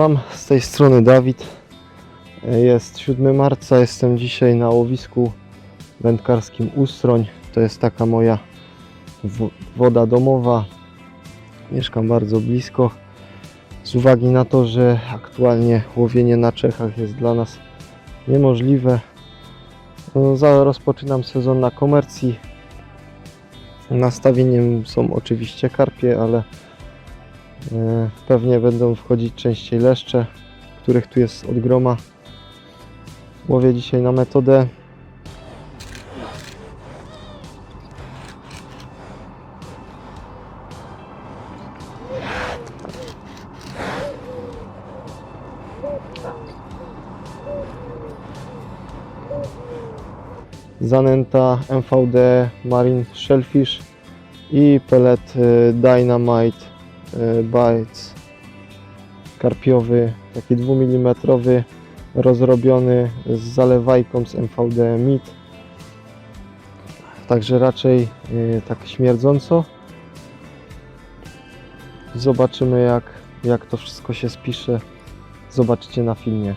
Wam, z tej strony Dawid. E, Jest 7 marca, jestem dzisiaj na łowisku wędkarskim Ustroń. To jest taka moja wo- woda domowa. Mieszkam bardzo blisko. Z uwagi na to, że aktualnie łowienie na Czechach jest dla nas niemożliwe. No, rozpoczynam sezon na komercji. Nastawieniem są oczywiście karpie, ale Pewnie będą wchodzić częściej leszcze, których tu jest od groma. Łowię dzisiaj na metodę. Zanęta MVD Marine Shellfish i pelet e, Dynamite e, Bites karpiowy, taki 2 mm rozrobiony z zalewajką z MVD MIT. Także raczej e, tak śmierdząco. Zobaczymy jak, jak to wszystko się spisze. Zobaczycie na filmie.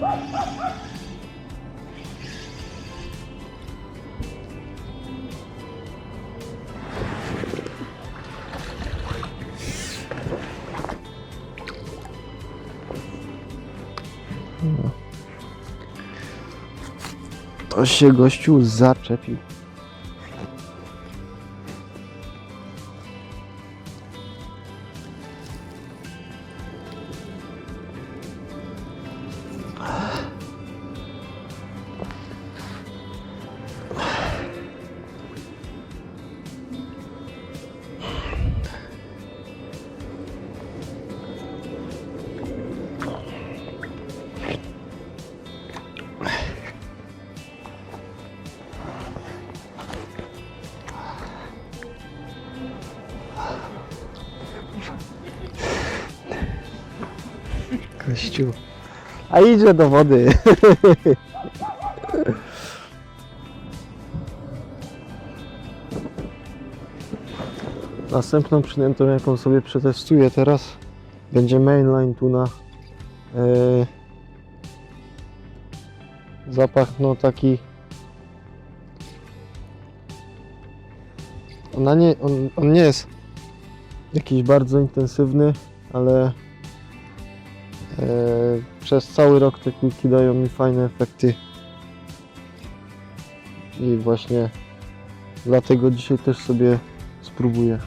To się gościu zaczepił. Gościu. A idzie do wody. Następną przynętą, jaką sobie przetestuję teraz, będzie mainline tuna. Yy, zapach no taki ona nie, on, on nie jest jakiś bardzo intensywny, ale e, przez cały rok te kulki dają mi fajne efekty i właśnie dlatego dzisiaj też sobie spróbuję.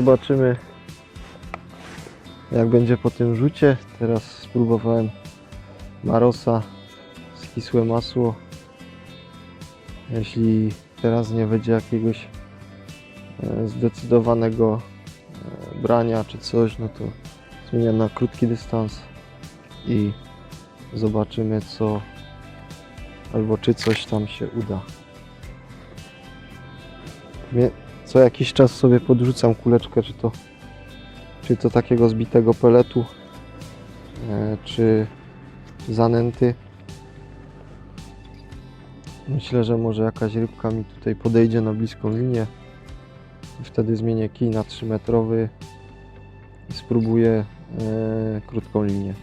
Zobaczymy jak będzie po tym rzucie. Teraz spróbowałem Marosa, skisłe masło. Jeśli teraz nie będzie jakiegoś e, zdecydowanego e, brania czy coś, no to zmieniam na krótki dystans i zobaczymy co albo czy coś tam się uda. Co jakiś czas sobie podrzucam kuleczkę, czy to czy to takiego zbitego peletu, e, czy zanęty. Myślę, że może jakaś rybka mi tutaj podejdzie na bliską linię. Wtedy zmienię kij na 3 metrowy i spróbuję e, krótką linię.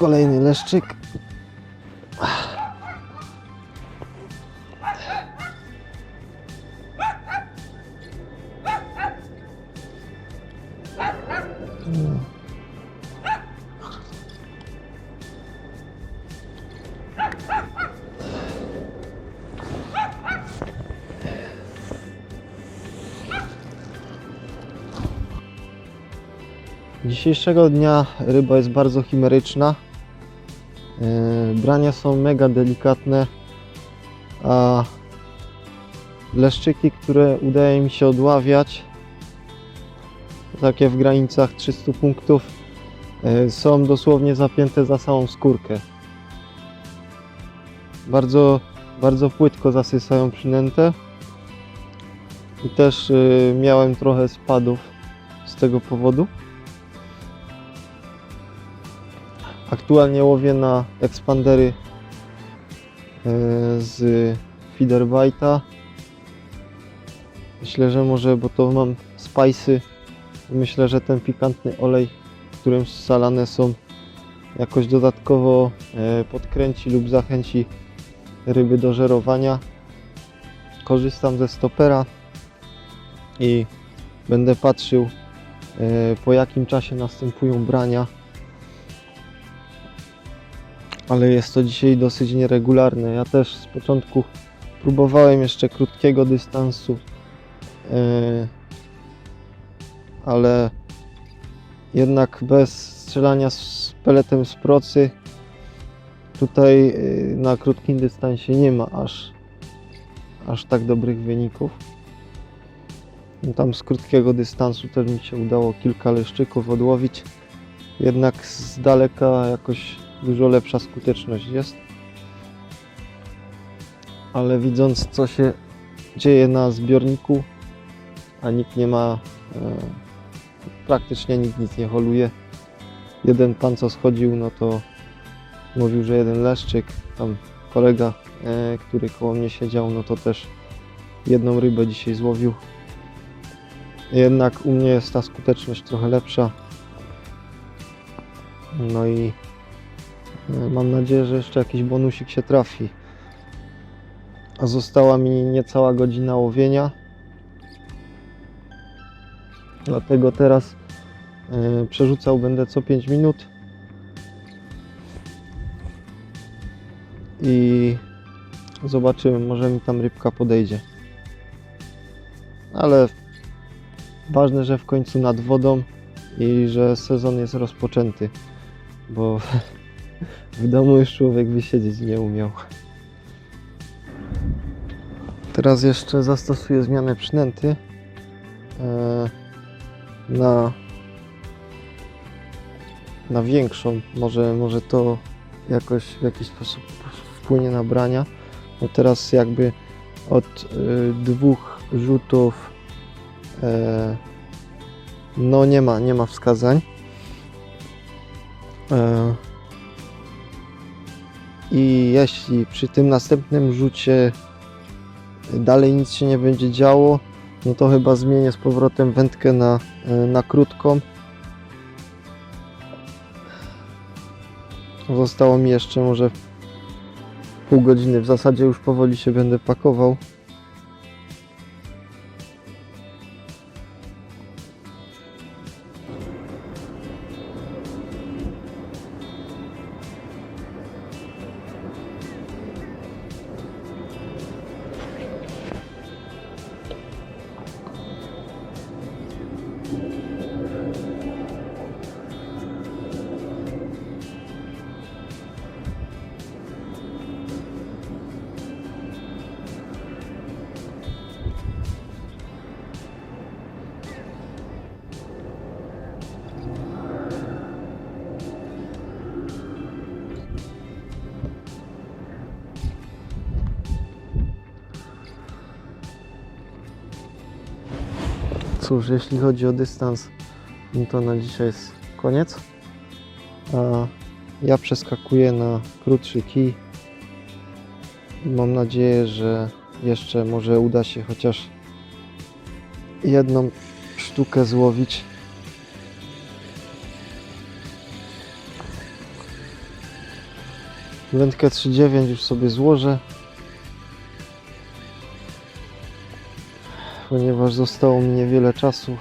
Kolejny leszczyk. Dzisiejszego dnia ryba jest bardzo chimeryczna. E, Brania są mega delikatne, a leszczyki, które udaje mi się odławiać, takie w granicach 300 punktów, e, są dosłownie zapięte za samą skórkę. Bardzo, bardzo płytko zasysają przynętę. I też e, miałem trochę spadów z tego powodu. Aktualnie łowię na ekspandery e, z feederbite'a. Myślę, że może, bo to mam spicy. Myślę, że ten pikantny olej, którym salane są, jakoś dodatkowo e, podkręci lub zachęci ryby do żerowania. Korzystam ze stopera i będę patrzył e, po jakim czasie następują brania ale jest to dzisiaj dosyć nieregularne. Ja też z początku próbowałem jeszcze krótkiego dystansu, yy, ale jednak bez strzelania z peletem z procy tutaj yy, na krótkim dystansie nie ma aż, aż tak dobrych wyników. No Tam z krótkiego dystansu też mi się udało kilka leszczyków odłowić, jednak z daleka jakoś dużo lepsza skuteczność jest. Ale widząc co się dzieje na zbiorniku, a nikt nie ma, e, praktycznie nikt nic nie holuje. Jeden pan co schodził, no to mówił, że jeden leszczyk, tam kolega, e, który koło mnie siedział, no to też jedną rybę dzisiaj złowił. Jednak u mnie jest ta skuteczność trochę lepsza. No i Mam nadzieję, że jeszcze jakiś bonusik się trafi. A została mi niecała godzina łowienia. Dlatego teraz e, przerzucał będę co 5 minut. I zobaczymy, może mi tam rybka podejdzie. Ale ważne, że w końcu nad wodą i że sezon jest rozpoczęty, bo w domu już człowiek wysiedzieć nie umiał. Teraz jeszcze zastosuję zmianę przynęty e, na, na większą. Może, może to jakoś w jakiś sposób płynie na brania. No teraz jakby od y, dwóch rzutów e, no nie ma, nie ma wskazań. I jeśli przy tym następnym rzucie dalej nic się nie będzie działo, no to chyba zmienię z powrotem wędkę na, e, na krótką. Zostało mi jeszcze może pół godziny. W zasadzie już powoli się będę pakował. Cóż, jeśli chodzi o dystans, no to na dzisiaj jest koniec. A ja przeskakuję na krótszy kij. Mam nadzieję, że jeszcze może uda się chociaż jedną sztukę złowić. Wędkę 3.9 już sobie złożę. Ponieważ zostało mi niewiele czasu.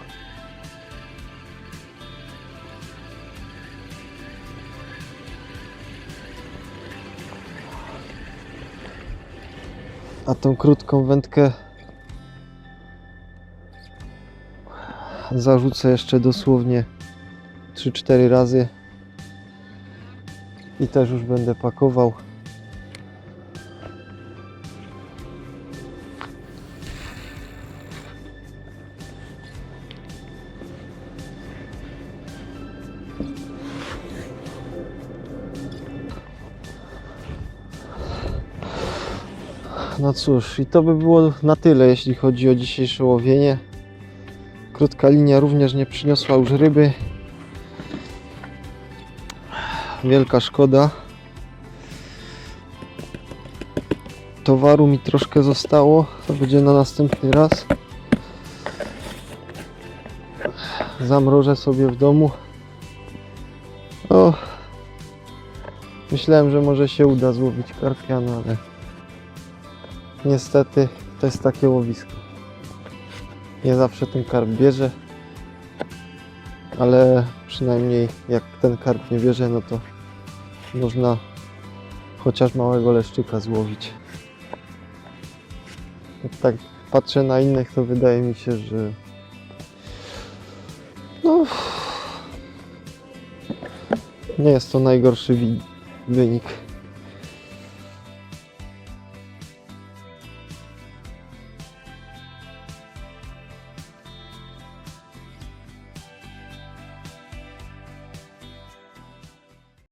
A tą krótką wędkę zarzucę jeszcze dosłownie 3-4 razy i też już będę pakował. No cóż, i to by było na tyle, jeśli chodzi o dzisiejsze łowienie. Krótka linia również nie przyniosła już ryby. Wielka szkoda. Towaru mi troszkę zostało, to będzie na następny raz. Zamrożę sobie w domu. O, myślałem, że może się uda złowić karpia, no ale niestety to jest takie łowisko. Nie zawsze ten karp bierze, ale przynajmniej jak ten karp nie bierze, no to można chociaż małego leszczyka złowić. Jak tak patrzę na innych, to wydaje mi się, że no nie jest to najgorszy wynik.